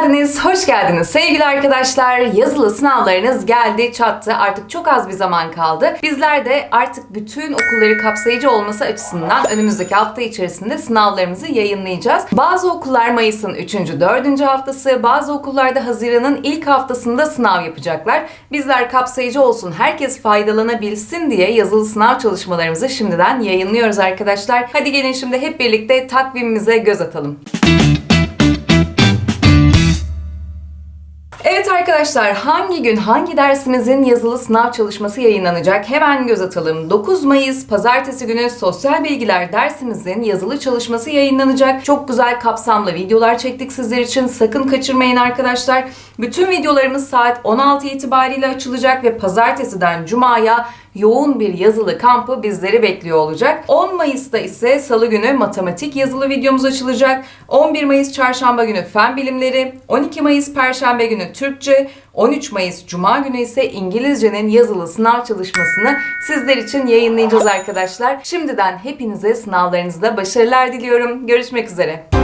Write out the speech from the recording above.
geldiniz, hoş geldiniz sevgili arkadaşlar. Yazılı sınavlarınız geldi, çattı. Artık çok az bir zaman kaldı. Bizler de artık bütün okulları kapsayıcı olması açısından önümüzdeki hafta içerisinde sınavlarımızı yayınlayacağız. Bazı okullar Mayıs'ın 3. 4. haftası, bazı okullarda Haziran'ın ilk haftasında sınav yapacaklar. Bizler kapsayıcı olsun, herkes faydalanabilsin diye yazılı sınav çalışmalarımızı şimdiden yayınlıyoruz arkadaşlar. Hadi gelin şimdi hep birlikte takvimimize göz atalım. Evet arkadaşlar hangi gün hangi dersimizin yazılı sınav çalışması yayınlanacak? Hemen göz atalım. 9 Mayıs pazartesi günü sosyal bilgiler dersimizin yazılı çalışması yayınlanacak. Çok güzel kapsamlı videolar çektik sizler için. Sakın kaçırmayın arkadaşlar. Bütün videolarımız saat 16 itibariyle açılacak ve pazartesiden cumaya yoğun bir yazılı kampı bizleri bekliyor olacak. 10 Mayıs'ta ise salı günü matematik yazılı videomuz açılacak. 11 Mayıs çarşamba günü fen bilimleri, 12 Mayıs perşembe Türkçe, 13 Mayıs Cuma günü ise İngilizcenin yazılı sınav çalışmasını sizler için yayınlayacağız arkadaşlar. Şimdiden hepinize sınavlarınızda başarılar diliyorum. Görüşmek üzere.